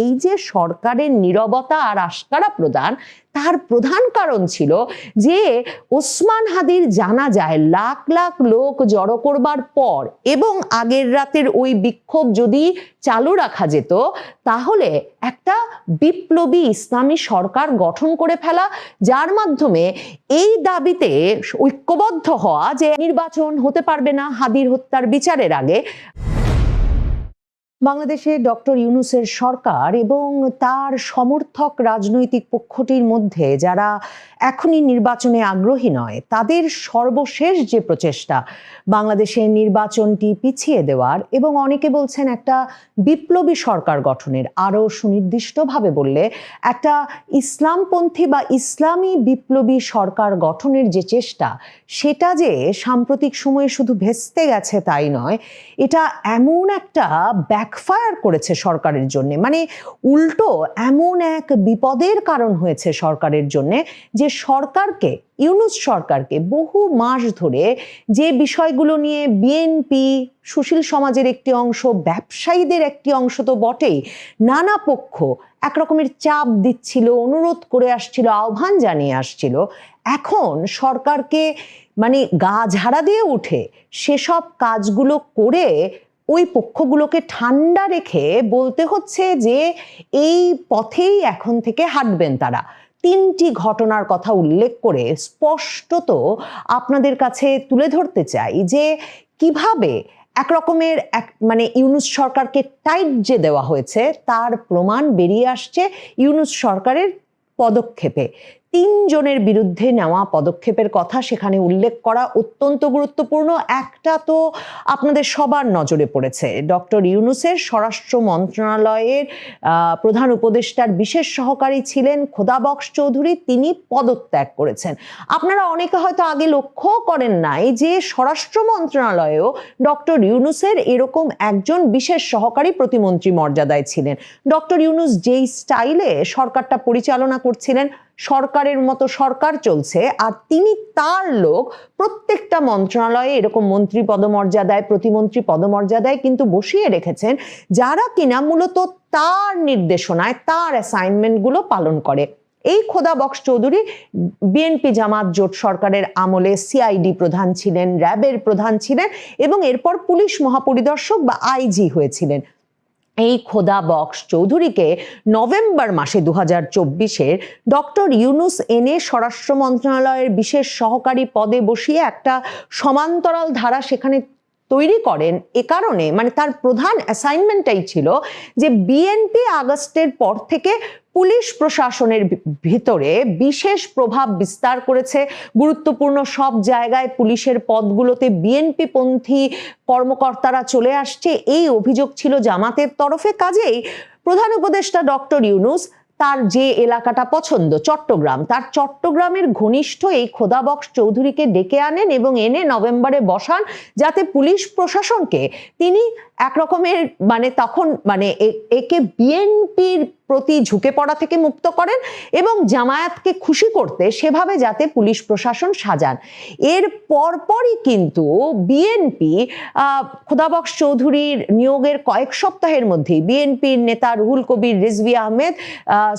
এই যে সরকারের নীরবতা আর আস্কারা প্রদান, তার প্রধান কারণ ছিল যে ওসমান হাদির জানা যায় লাখ লাখ লোক জড়ো করবার পর এবং আগের রাতের ওই বিক্ষোভ যদি চালু রাখা যেত, তাহলে একটা বিপ্লবী ইসলামী সরকার গঠন করে ফেলা, যার মাধ্যমে এই দাবিতে ঐক্যবদ্ধ হওয়া যে নির্বাচন হতে পারবে না হাদির হত্যার বিচারের আগে বাংলাদেশে ডক্টর ইউনুসের সরকার এবং তার সমর্থক রাজনৈতিক পক্ষটির মধ্যে যারা এখনই নির্বাচনে আগ্রহী নয়, তাদের সর্বশেষ যে প্রচেষ্টা, বাংলাদেশের নির্বাচনটি পিছিয়ে দেওয়ার এবং অনেকে বলছেন একটা বিপ্লবী সরকার গঠনের আরও সুনির্দিষ্টভাবে বললে একটা ইসলামপন্থী বা ইসলামী বিপ্লবী সরকার গঠনের যে চেষ্টা, সেটা যে সাম্প্রতিক সময়ে শুধু ভেস্তে গেছে তাই নয়, এটা এমন একটা ব্যাকফায়ার করেছে সরকারের জন্য। মানে উল্টো এমন এক বিপদের কারণ হয়েছে সরকারের জন্য যে সরকারকে, ইউনুস সরকারকে বহু মাস ধরে যে বিষয়গুলো নিয়ে বিএনপি সুশীল সমাজের একটি অংশ, ব্যবসায়ীদের একটি অংশ তো বটেই, নানা পক্ষ একরকমের চাপ দিচ্ছিল, অনুরোধ করে আসছিল, আহ্বান জানিয়ে আসছিল। এখন সরকারকে মানে গা ঝাড়া দিয়ে উঠে সেসব কাজগুলো করে ওই পক্ষগুলোকে ঠান্ডা রেখে বলতে হচ্ছে যে এই পথেই এখন থেকে হাঁটবেন তারা। তিনটি ঘটনার কথা উল্লেখ করে স্পষ্টত আপনাদের কাছে তুলে ধরতে চাই যে কীভাবে এক রকমের এক মানে ইউনুস সরকারকে টাইট যে দেওয়া হয়েছে, তার প্রমাণ বেরিয়ে আসছে ইউনুস সরকারের পদক্ষেপে। তিনজনের বিরুদ্ধে নেওয়া পদক্ষেপের কথা সেখানে উল্লেখ করা অত্যন্ত গুরুত্বপূর্ণ। একটা তো আপনাদের সবার নজরে পড়েছে। ডক্টর ইউনুসের স্বরাষ্ট্র মন্ত্রণালয়ের প্রধান উপদেষ্টার বিশেষ সহকারী ছিলেন খোদাবক্স চৌধুরী। তিনি পদত্যাগ করেছেন। আপনারা অনেকে হয়তো আগে লক্ষ্য করেন নাই যে স্বরাষ্ট্র মন্ত্রণালয়েও ডক্টর ইউনুসের এরকম একজন বিশেষ সহকারী প্রতিমন্ত্রী মর্যাদায় ছিলেন। ডক্টর ইউনুস যেই স্টাইলে সরকারটা পরিচালনা করছিলেন সরকারের মতো সরকার চলছে আর তিনি তার লোক প্রত্যেকটা মন্ত্রণালয়ে এরকম মন্ত্রী পদমর্যাদায়, প্রতিমন্ত্রী পদমর্যাদায় কিন্তু বসিয়ে রেখেছেন যারা কিনা মূলত তার নির্দেশনায়, তার অ্যাসাইনমেন্টগুলো পালন করে। এই খোদা বক্স চৌধুরী বিএনপি জামাত জোট সরকারের আমলে সিআইডি প্রধান ছিলেন, র্যাবের প্রধান ছিলেন এবং এরপর পুলিশ মহাপরিদর্শক বা আইজি হয়েছিলেন। এই খোদা বক্স চৌধুরীকে নভেম্বর মাসে দু হাজার চব্বিশের ডক্টর ইউনুস এনে স্বরাষ্ট্র মন্ত্রণালয়ের বিশেষ সহকারী পদে বসিয়ে একটা সমান্তরাল ধারা সেখানে তৈরি করেন এ কারণে মানে তার প্রধান অ্যাসাইনমেন্টটাই ছিল যে বিএনপি আগস্টের পর থেকে পুলিশ প্রশাসনের ভিতরে বিশেষ প্রভাব বিস্তার করেছে। গুরুত্বপূর্ণ সব জায়গায় পুলিশের পদগুলোতে বিএনপি পন্থী কর্মকর্তারা চলে আসছে। এই অভিযোগ ছিল জামাতের তরফে। কাজেই প্রধান উপদেষ্টা ডক্টর ইউনুস তার যে এলাকাটা পছন্দ, চট্টগ্রাম, তার চট্টগ্রামের ঘনিষ্ঠ এই খোদাবক্স চৌধুরীকে ডেকে আনেন এবং এনে নভেম্বরে বসান যাতে পুলিশ প্রশাসনকে তিনি একরকমের মানে তখন মানে একে বিএনপির প্রতি ঝুঁকে পড়া থেকে মুক্ত করেন এবং জামায়াতকে খুশি করতে সেভাবে যাতে পুলিশ প্রশাসন সাজান। এর পরপরই কিন্তু বিএনপি খোদাবক্স চৌধুরীর নিয়োগের কয়েক সপ্তাহের মধ্যেই বিএনপির নেতা রুহুল কবির রিজভি আহমেদ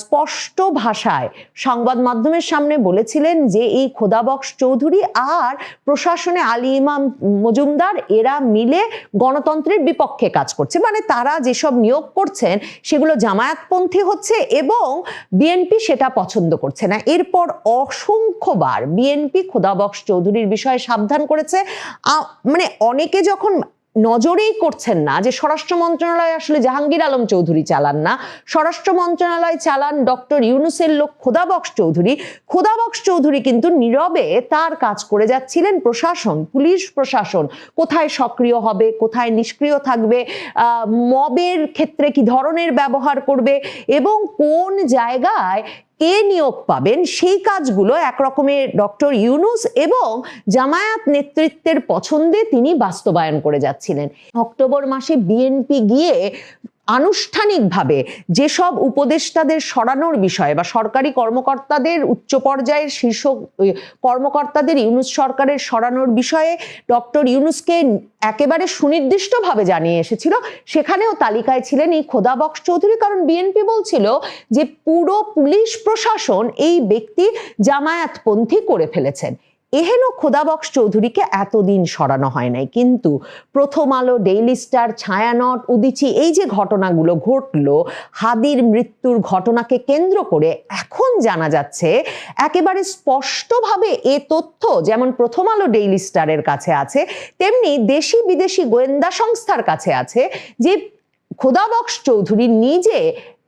স্পষ্ট ভাষায় সংবাদ মাধ্যমের সামনে বলেছিলেন যে এই খোদাবক্স চৌধুরী আর প্রশাসনে আলী ইমাম মজুমদার, এরা মিলে গণতন্ত্রের বিপক্ষে কাজ করছে। মানে তারা যেসব নিয়োগ করছেন, সেগুলো জামায়াতপন্থী হচ্ছে এবং বিএনপি সেটা পছন্দ করছে না। এরপর অসংখ্যবার বিএনপি খোদাবক্স চৌধুরীর বিষয়ে সাবধান করেছে। মানে অনেকে যখন নজরেই করছেন না যে স্বরাষ্ট্র মন্ত্রণালয় আসলে জাহাঙ্গীর আলম চৌধুরী চালান না। স্বরাষ্ট্র মন্ত্রণালয় চালান ডক্টর ইউনুসের লোক খোদাবক্স চৌধুরী। খোদাবক্স চৌধুরী কিন্তু নীরবে তার কাজ করে যাচ্ছিলেন প্রশাসন, পুলিশ প্রশাসন। কোথায় সক্রিয় হবে, কোথায় নিষ্ক্রিয় থাকবে মবের ক্ষেত্রে কি ধরনের ব্যবহার করবে এবং কোন জায়গায় কে নিয়োগ পাবেন? সেই কাজগুলো একরকমের ডক্টর ইউনুস এবং জামায়াত নেতৃত্বের পছন্দে তিনি বাস্তবায়ন করে যাচ্ছিলেন। অক্টোবর মাসে বিএনপি গিয়ে আনুষ্ঠানিকভাবে যেসব উপদেষ্টাদের সরানোর বিষয়ে বা সরকারি কর্মকর্তাদের উচ্চ পর্যায়ের শীর্ষ কর্মকর্তাদের ইউনুস সরকারের সরানোর বিষয়ে ডক্টর ইউনুসকে একেবারে সুনির্দিষ্টভাবে জানিয়ে এসেছিল, সেখানেও তালিকায় ছিলেন এই খোদাবক্স চৌধুরী। কারণ বিএনপি বলছিল যে পুরো পুলিশ প্রশাসন এই ব্যক্তি জামায়াতপন্থী করে ফেলেছেন। এহেন খোদাবক্স চৌধুরীকে এতদিন সরানো হয় নাই। কিন্তু প্রথম আলো ডেইলি স্টার ছায়ানট, উদিচি, এই যে ঘটনাগুলো ঘটলো, হাদির মৃত্যুর ঘটনাকে কেন্দ্র করে এখন জানা যাচ্ছে, একেবারে স্পষ্টভাবে এ তথ্য যেমন প্রথম আলো ডেইলি স্টারের কাছে আছে, তেমনি দেশি বিদেশি গোয়েন্দা সংস্থার কাছে আছে যে খোদাবক্স চৌধুরী নিজে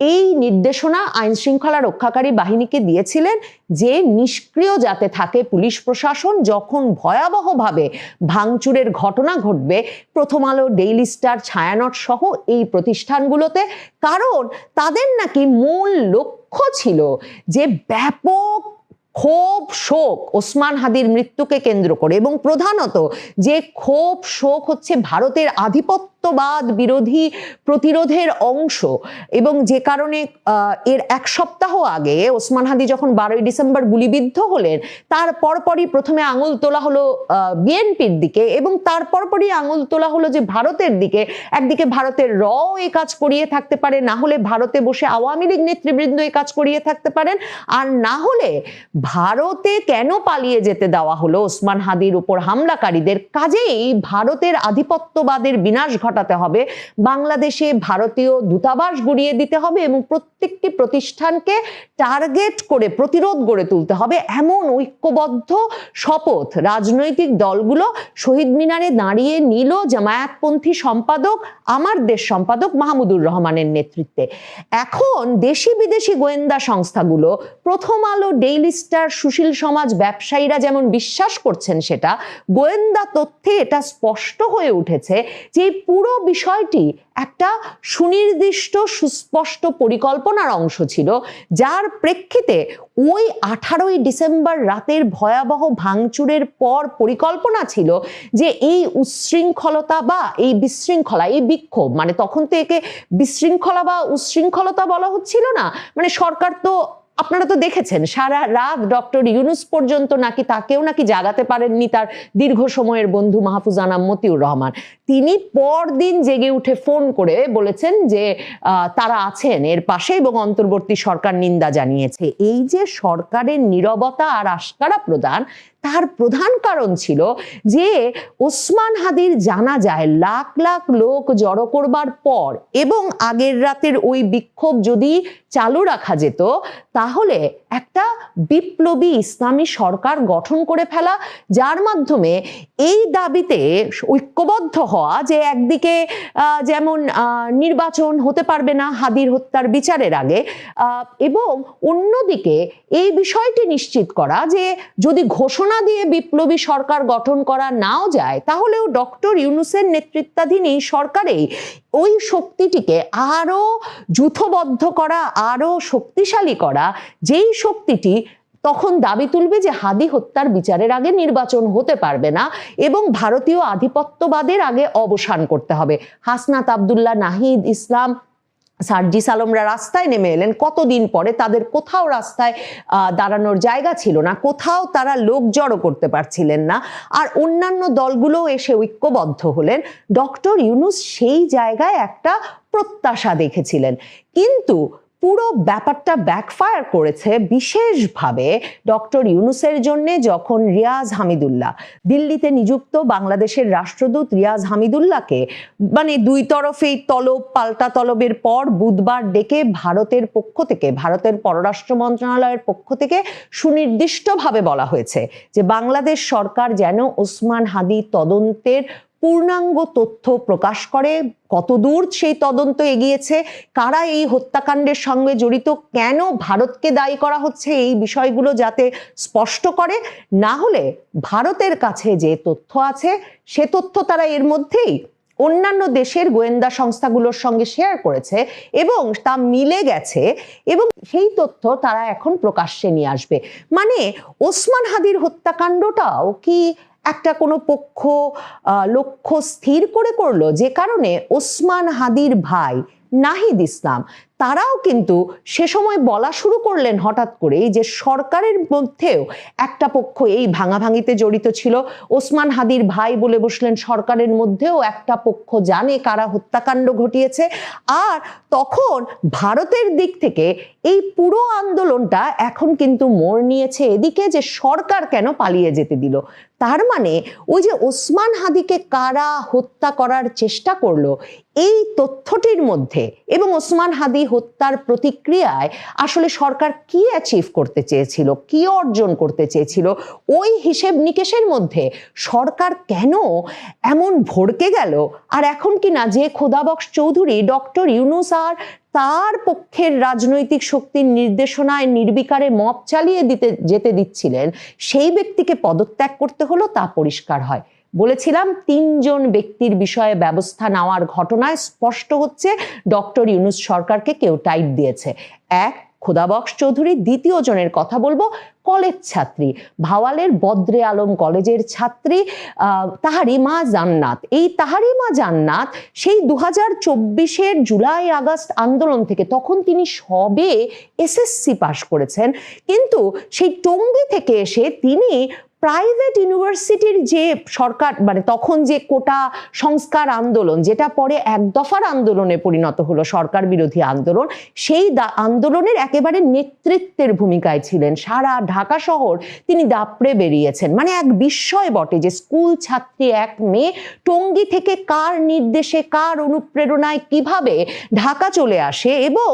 এই নির্দেশনা আইন শৃঙ্খলা রক্ষাকারী বাহিনীকে দিয়েছিলেন যে নিষ্ক্রিয় যাতে থাকে পুলিশ প্রশাসন যখন ভয়াবহভাবে ভাঙচুরের ঘটনা ঘটবে, প্রথম আলো, ডেইলি স্টার, ছায়ানট সহ এই প্রতিষ্ঠানগুলোতে, কারণ তাদের নাকি মূল লক্ষ্য ছিল যে ব্যাপক ক্ষোভ, শোক, ওসমান হাদির মৃত্যুকে কেন্দ্র করে এবং প্রধানত যে ক্ষোভ, শোক হচ্ছে ভারতের আধিপত্যবাদ বিরোধী প্রতিরোধের অংশ এবং যে কারণে এর এক সপ্তাহ আগে ওসমান হাদি যখন বারোই ডিসেম্বর গুলিবিদ্ধ হলেন, তার পরপরই প্রথমে আঙুল তোলা হলো বিএনপির দিকে এবং তার পরপরই আঙুল তোলা হলো যে ভারতের দিকে। একদিকে ভারতের র এই কাজ করিয়ে থাকতে পারে, না হলে ভারতে বসে আওয়ামী লীগ নেতৃবৃন্দ এই কাজ করিয়ে থাকতে পারেন। আর না হলে ভারতে কেন পালিয়ে যেতে দেওয়া হলো ওসমান হাদির উপর হামলাকারীদের? কাজেই ভারতের আধিপত্যবাদের বিনাশ ঘটাতে হবে। বাংলাদেশে ভারতীয় দূতাবাস গড়িয়ে দিতে হবে এবং প্রত্যেকটি প্রতিষ্ঠানকে টার্গেট করে প্রতিরোধ গড়ে তুলতে হবে। এমন ঐক্যবদ্ধ শপথ রাজনৈতিক দলগুলো শহীদ মিনারে দাঁড়িয়ে নিল জামায়াতপন্থী সম্পাদক, আমার দেশ সম্পাদক মাহমুদুর রহমানের নেতৃত্বে। এখন দেশি বিদেশি গোয়েন্দা সংস্থাগুলো প্রথম আলো ডেইলি স্টার সুশীল সমাজ ব্যবসায়ীরা যেমন বিশ্বাস করছেন সেটা, গোয়েন্দা তথ্যে এটা স্পষ্ট হয়ে উঠেছে যে এই পুরো বিষয়টি একটা সুনির্দিষ্ট, সুস্পষ্ট পরিকল্পনার অংশ ছিল, যার প্রেক্ষিতে ওই আঠারোই ডিসেম্বর রাতের ভয়াবহ ভাঙচুরের পর পরিকল্পনা ছিল যে এই উচ্ছৃঙ্খলতা বা এই বিশৃঙ্খলা, এই বিক্ষোভ মানে তখন তো একে বিশৃঙ্খলা বা উচ্ছৃঙ্খলতা বলা হচ্ছিল না মানে সরকার তো আপনারা তো দেখেছেন, সারা রাত ডক্টর ইউনুস পর্যন্ত নাকি তাকেও নাকি জাগাতে পারেননি তার দীর্ঘ সময়ের বন্ধু মাহফুজ আনাম মতিউর রহমান। তিনি পরদিন জেগে উঠে ফোন করে বলেছেন যে তারা আছেন, এর পাশে এবং অন্তর্বর্তী সরকার নিন্দা জানিয়েছে। এই যে সরকারের নিরবতা আর আস্কারা প্রদান তার প্রধান কারণ ছিল যে ওসমান হাদির জানা যায় লাখ লাখ লোক জড়ো করবার পর এবং আগের রাতের ওই বিক্ষোভ যদি চালু রাখা যেত, তাহলে একটা বিপ্লবী ইসলামী সরকার গঠন করে ফেলা, যার মাধ্যমে এই দাবিতে ঐক্যবদ্ধ হওয়া যে একদিকে যেমন নির্বাচন হতে পারবে না হাদির হত্যার বিচারের আগে এবং অন্যদিকে এই বিষয়টি নিশ্চিত করা যে যদি ঘোষণা দিয়ে বিপ্লবী সরকার গঠন করা নাও যায়, তাহলেও ডক্টর ইউনুসের নেতৃত্বাধীন এই সরকারেই ওই শক্তিটিকে আরও যুথবদ্ধ করা আরও শক্তিশালী করা, যেই শক্তিটি তখন দাবি তুলবে যে হাদি হত্যার বিচারের আগে নির্বাচন হতে পারবে না এবং ভারতীয় আধিপত্যবাদের আগে অবসান করতে হবে। হাসনাত আবদুল্লাহ নাহিদ ইসলাম সার্জিস আলমরা রাস্তায় নেমে এলেন। কতদিন পরে তাদের কোথাও রাস্তায় দাঁড়ানোর জায়গা ছিল না, কোথাও তারা লোক জড়ো করতে পারছিলেন না। আর অন্যান্য দলগুলো এসে ঐক্যবদ্ধ হলেন। ডক্টর ইউনুস সেই জায়গায় একটা প্রত্যাশা দেখেছিলেন। কিন্তু পুরো ব্যাপারটা ব্যাকফায়ার করেছে বিশেষভাবে ডক্টর ইউনুসের জন্য যখন রিয়াজ হামিদুল্লাহ, দিল্লিতে নিযুক্ত বাংলাদেশের রাষ্ট্রদূত রিয়াজ হামিদুল্লাহকে মানে দুই তরফেই তলব, পাল্টা তলবের পর বুধবার ডেকে ভারতের পক্ষ থেকে, ভারতের পররাষ্ট্র মন্ত্রণালয়ের পক্ষ থেকে সুনির্দিষ্টভাবে বলা হয়েছে যে বাংলাদেশ সরকার যেন ওসমান হাদি তদন্তের পূর্ণাঙ্গ তথ্য প্রকাশ করে, কতদূর সেই তদন্ত এগিয়েছে, কারা এই হত্যাকাণ্ডের সঙ্গে জড়িত, কেন ভারতকে দায়ী করা হচ্ছে, এই বিষয়গুলো যাতে স্পষ্ট করে, না হলে ভারতের কাছে যে তথ্য আছে, সে তথ্য তারা এর মধ্যেই অন্যান্য দেশের গোয়েন্দা সংস্থাগুলোর সঙ্গে শেয়ার করেছে এবং তা মিলে গেছে এবং সেই তথ্য তারা এখন প্রকাশ্যে নিয়ে আসবে। মানে ওসমান হাদির হত্যাকাণ্ডটাও কি একটা কোনো পক্ষ লক্ষ্য স্থির করে করল যে কারণে ওসমান হাদির ভাই নাহিদ ইসলাম তারাও কিন্তু সে সময় বলা শুরু করলেন হঠাৎ করেই যে সরকারের মধ্যেও একটা পক্ষ এই ভাঙাভাঙিতে জড়িত ছিল। ওসমান হাদির ভাই বলে বসলেন, সরকারের মধ্যেও একটা পক্ষ জানে কারা হত্যাকাণ্ড ঘটিয়েছে। আর তখন ভারতের দিক থেকে এই পুরো আন্দোলনটা এখন কিন্তু মোড় নিয়েছে এদিকে যে সরকার কেন পালিয়ে যেতে দিল। তার মানে ওই যে ওসমান হাদিকে কারা হত্যা করার চেষ্টা করল, এই তথ্যটির মধ্যে এবং ওসমান হাদি হত্যার প্রতিক্রিয়ায় আসলে সরকার কি অ্যাচিভ করতে চেয়েছিল, কি অর্জন করতে চেয়েছিল, ওই হিসেব নিকেশের মধ্যে সরকার কেন এমন ভড়কে গেল? আর এখন কি না যে খোদাবক্স চৌধুরী ডক্টর ইউনুস আর তার পক্ষের রাজনৈতিক শক্তির নির্দেশনায় নির্বিকারে মপ চালিয়ে দিতে, যেতে দিচ্ছিলেন, সেই ব্যক্তিকে পদত্যাগ করতে হলো তা পরিষ্কার হয়। বলেছিলাম তিনজন ব্যক্তির বিষয়ে ব্যবস্থা নেওয়ার ঘটনায় স্পষ্ট হচ্ছে ডক্টর ইউনুস সরকারকে কেউ টাইপ দিয়েছে। এক খোদাবক্স চৌধুরী দ্বিতীয় জনের কথা বলব কলেজ ছাত্রী ভাওয়ালের বদ্রে আলম কলেজের ছাত্রী আহ, তাহারিমা জান্নাত। এই তাহারিমা জান্নাত সেই দু হাজার চব্বিশের জুলাই আগস্ট আন্দোলন থেকে তখন তিনি সবে এসএসসি পাশ করেছেন। কিন্তু সেই টঙ্গী থেকে এসে তিনি প্রাইভেট ইউনিভার্সিটির যে সরকার মানে তখন যে কোটা সংস্কার আন্দোলন, যেটা পরে এক দফার আন্দোলনে পরিণত হলো সরকার বিরোধী আন্দোলন, সেই আন্দোলনের একেবারে নেতৃত্বের ভূমিকায় ছিলেন। সারা ঢাকা শহর তিনি দাপড়ে বেরিয়েছেন। মানে এক বিস্ময় বটে যে স্কুল ছাত্রী এক মেয়ে টঙ্গী থেকে কার নির্দেশে, কার অনুপ্রেরণায় কীভাবে ঢাকা চলে আসে এবং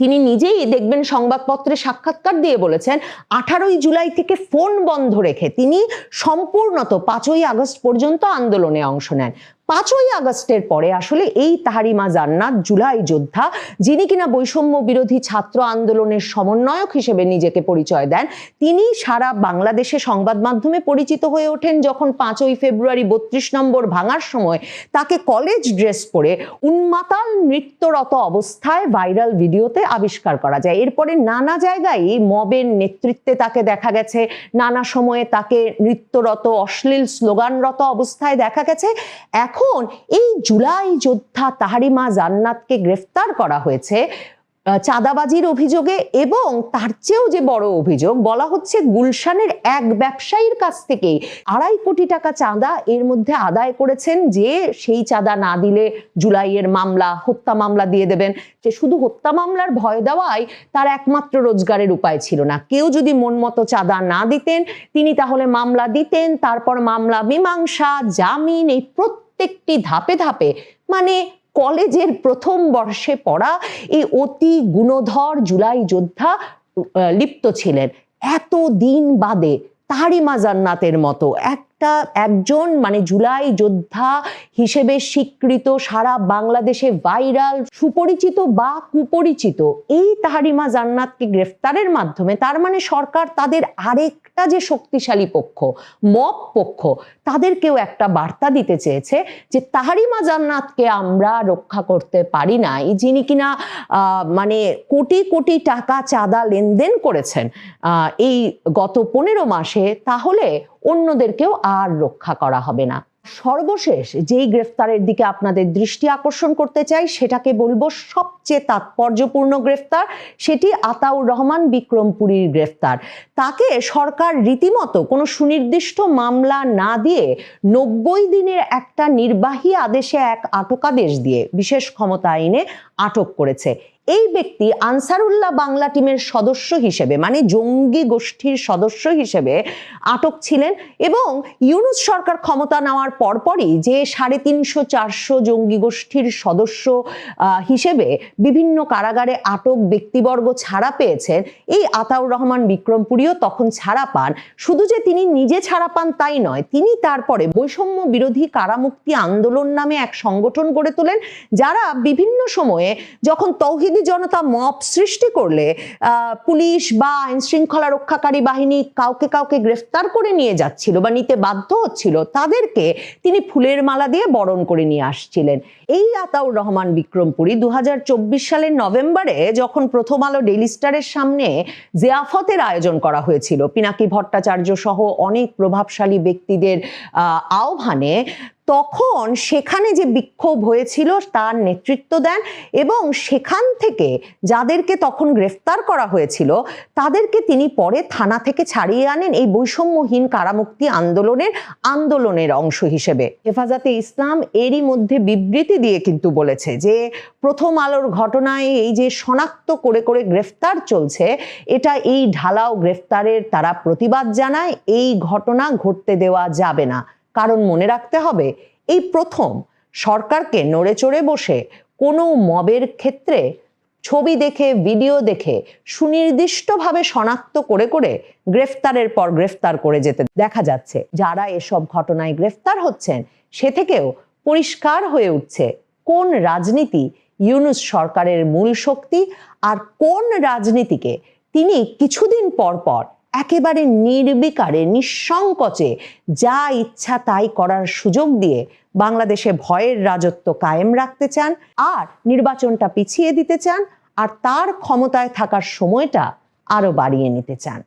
তিনি নিজেই দেখবেন সংবাদপত্রে সাক্ষাৎকার দিয়ে বলেছেন, আঠারোই জুলাই থেকে ফোন বন্ধ রেখে তিনি সম্পূর্ণত পাঁচই আগস্ট পর্যন্ত আন্দোলনে অংশ নেন। পাঁচই আগস্টের পরে আসলে এই তাহারিমা জান্নাত জুলাই যোদ্ধা, যিনি কিনা বৈষম্য বিরোধী ছাত্র আন্দোলনের সমন্বয়ক হিসেবে নিজেকে পরিচয় দেন, তিনি সারা বাংলাদেশে সংবাদ মাধ্যমে পরিচিত হয়ে ওঠেন যখন পাঁচই ফেব্রুয়ারি বত্রিশ নম্বর ভাঙার সময় তাকে কলেজ ড্রেস পরে উন্মাতাল নৃত্যরত অবস্থায় ভাইরাল ভিডিওতে আবিষ্কার করা যায়। এরপরে নানা জায়গায় মবের নেতৃত্বে তাকে দেখা গেছে, নানা সময়ে তাকে নৃত্যরত, অশ্লীল স্লোগানরত অবস্থায় দেখা গেছে। এখন এই জুলাই যোদ্ধা তাহারিমা জান্নাতকে গ্রেফতার করা হয়েছে চাঁদাবাজির অভিযোগে এবং তার চেয়েও যে বড় অভিযোগ বলা হচ্ছে গুলশানের এক ব্যবসায়ীর কাছ থেকে আড়াই কোটি টাকা চাঁদা এর মধ্যে আদায় করেছেন যে সেই চাঁদা না দিলে জুলাইয়ের মামলা, হত্যা মামলা দিয়ে দেবেন। যে শুধু হত্যা মামলার ভয় দেওয়াই তার একমাত্র রোজগারের উপায় ছিল না। কেউ যদি মন মতো চাঁদা না দিতেন, তিনি তাহলে মামলা দিতেন, তারপর মামলা, মীমাংসা, জামিন এই প্রত্যেকটি ধাপে ধাপে মানে কলেজের প্রথম বর্ষে পড়া এই অতি গুণধর জুলাই যোদ্ধা লিপ্ত ছিলেন। এত দিন বাদে তাহারিমা জান্নাতের মতো একটা, একজন মানে জুলাই যোদ্ধা হিসেবে স্বীকৃত, সারা বাংলাদেশে ভাইরাল, সুপরিচিত বা কুপরিচিত, এই তাহারিমা জান্নাতকে গ্রেফতারের মাধ্যমে, তার মানে সরকার তাদের আরেকটা যে শক্তিশালী পক্ষ মপ পক্ষ, তাদেরকেও একটা বার্তা দিতে চেয়েছে যে তাহারিমা জান্নাতকে আমরা রক্ষা করতে পারি নাই, যিনি কিনা মানে কোটি কোটি টাকা চাঁদা লেনদেন করেছেন এই গত পনেরো মাসে, তাহলে অন্যদেরকেও আর রক্ষা করা হবে না। সর্বশেষ যেই গ্রেফতারের দিকে আপনাদের দৃষ্টি আকর্ষণ করতে চাই, সেটাকে বলব সবচেয়ে তাৎপর্যপূর্ণ গ্রেফতার, সেটি আতাউর রহমান বিক্রমপুরীর গ্রেফতার। তাকে সরকার রীতিমতো কোনো সুনির্দিষ্ট মামলা না দিয়ে নব্বই দিনের একটা নির্বাহী আদেশে এক আটকাদেশ দিয়ে বিশেষ ক্ষমতা আইনে আটক করেছে। এই ব্যক্তি আনসারুল্লাহ বাংলা টিমের সদস্য হিসেবে মানে জঙ্গি গোষ্ঠীর সদস্য হিসেবে আটক ছিলেন এবং ইউনুস সরকার ক্ষমতা নেওয়ার পরপরই যে সাড়ে তিনশো চারশো জঙ্গি গোষ্ঠীর সদস্য হিসেবে বিভিন্ন কারাগারে আটক ব্যক্তিবর্গ ছাড়া পেয়েছেন, এই আতাউর রহমান বিক্রমপুরীও তখন ছাড়া পান। শুধু যে তিনি নিজে ছাড়া পান তাই নয়, তিনি তারপরে বৈষম্য বিরোধী কারামুক্তি আন্দোলন নামে এক সংগঠন গড়ে তোলেন, যারা বিভিন্ন সময়ে যখন তৌহিদি জনতা মপ সৃষ্টি করলে পুলিশ বা আইন শৃঙ্খলা রক্ষাকারী বাহিনী কাউকে কাউকে গ্রেফতার করে নিয়ে যাচ্ছিল বা নিতে বাধ্য হচ্ছিল তাদেরকে তিনি ফুলের মালা দিয়ে বরণ করে নিয়ে আসছিলেন। এই আতাউর রহমান বিক্রমপুরী দু হাজার চব্বিশ সালের নভেম্বরে যখন প্রথম আলো ডেইলি স্টারের সামনে জিয়াফতের আয়োজন করা হয়েছিল পিনাকি ভট্টাচার্য সহ অনেক প্রভাবশালী ব্যক্তিদের আহ, আহ্বানে তখন সেখানে যে বিক্ষোভ হয়েছিল তার নেতৃত্ব দেন এবং সেখান থেকে যাদেরকে তখন গ্রেফতার করা হয়েছিল, তাদেরকে তিনি পরে থানা থেকে ছাড়িয়ে আনেন এই বৈষম্যহীন কারামুক্তি আন্দোলনের আন্দোলনের অংশ হিসেবে। হেফাজতে ইসলাম এরই মধ্যে বিবৃতি দিয়ে কিন্তু বলেছে যে, প্রথম আলোর ঘটনায় এই যে শনাক্ত করে করে গ্রেফতার চলছে, এটা এই ঢালাও গ্রেফতারের তারা প্রতিবাদ জানায়, এই ঘটনা ঘটতে দেওয়া যাবে না। কারণ মনে রাখতে হবে, এই প্রথম সরকারকে নড়ে চড়ে বসে কোনো মবের ক্ষেত্রে ছবি দেখে, ভিডিও দেখে সুনির্দিষ্টভাবে শনাক্ত করে করে গ্রেফতারের পর গ্রেফতার করে যেতে দেখা যাচ্ছে। যারা এসব ঘটনায় গ্রেফতার হচ্ছেন, সে থেকেও পরিষ্কার হয়ে উঠছে কোন রাজনীতি ইউনুস সরকারের মূল শক্তি আর কোন রাজনীতিকে। তিনি কিছুদিন পর পর একেবারে নির্বিকারে, নিঃসংকোচে যা ইচ্ছা তাই করার সুযোগ দিয়ে বাংলাদেশে ভয়ের রাজত্ব কায়েম রাখতে চান, আর নির্বাচনটা পিছিয়ে দিতে চান, আর তার ক্ষমতায় থাকার সময়টা আরও বাড়িয়ে নিতে চান।